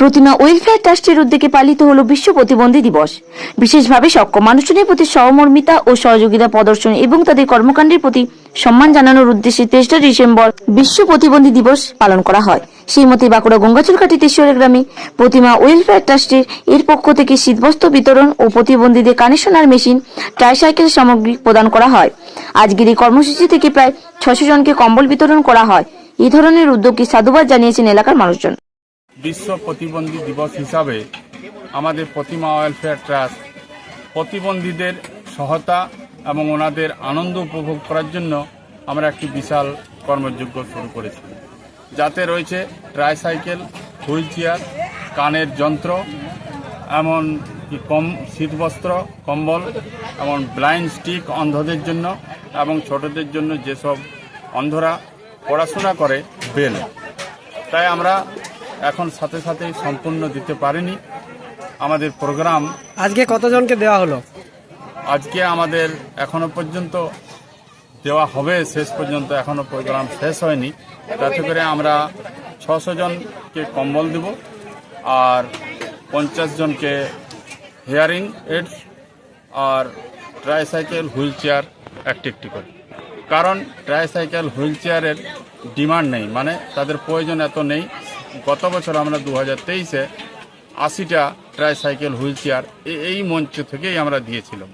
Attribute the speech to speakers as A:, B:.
A: প্রতিমা welfare ট্রাস্টের উদ্যোগে পালিত হল বিশ্ব প্রতিবন্ধী দিবস। বিশেষভাবে সক্ষম মানুষজনের প্রতি সহমর্মিতা ও সহযোগিতা প্রদর্শন এবং তাদের কর্মকাণ্ডের প্রতি সম্মান জানানোর উদ্দেশ্যে তেসরা ডিসেম্বর বিশ্ব প্রতিবন্ধী দিবস পালন করা হয়। সেই মতে বাঁকুড়া গঙ্গাচুরঘাটি তেশ্বরের গ্রামে প্রতিমা ওয়েলফেয়ার ট্রাস্টের এর পক্ষ থেকে শীতবস্ত্র বিতরণ ও প্রতিবন্ধীদের কানেকশনার মেশিন ট্রাইসাইকেল সামগ্রী প্রদান করা হয়। আজকের এই কর্মসূচি থেকে প্রায় ছশো জনকে কম্বল বিতরণ করা হয়। এই ধরনের উদ্যোগকে সাধুবাদ জানিয়েছেন এলাকার মানুষজন।
B: বিশ্ব প্রতিবন্ধী দিবস হিসাবে আমাদের প্রতিমা ওয়েলফেয়ার ট্রাস্ট প্রতিবন্ধীদের সহায়তা এবং ওনাদের আনন্দ উপভোগ করার জন্য আমরা একটি বিশাল কর্মযজ্ঞ শুরু করেছি। যাতে রয়েছে ট্রাইসাইকেল হুইল চেয়ার কানের যন্ত্র, এমন কম শীতবস্ত্র, কম্বল, এমন ব্লাইন্ড স্টিক অন্ধদের জন্য এবং ছোটদের জন্য যেসব অন্ধরা পড়াশোনা করে, বেল। তাই আমরা এখন সাথে সাথে সম্পূর্ণ দিতে পারেনি। আমাদের প্রোগ্রাম
C: আজকে কতজনকে দেওয়া হলো?
B: আজকে আমাদের এখনও পর্যন্ত দেওয়া হবে শেষ পর্যন্ত এখনও প্রোগ্রাম শেষ হয়নি। তাতে করে আমরা ছশো জনকে কম্বল দেব আর পঞ্চাশ জনকে হিয়ারিং এইডস আর ট্রাইসাইকেল হুইল চেয়ার একটি একটি করে। কারণ ট্রাইসাইকেল হুইল চেয়ারের ডিমান্ড নেই মানে তাদের প্রয়োজন এত নেই। গত বছর আমরা দু হাজার তেইশে আশিটা ট্রাইসাইকেল হুইল চেয়ার এই মঞ্চ থেকেই আমরা দিয়েছিলাম।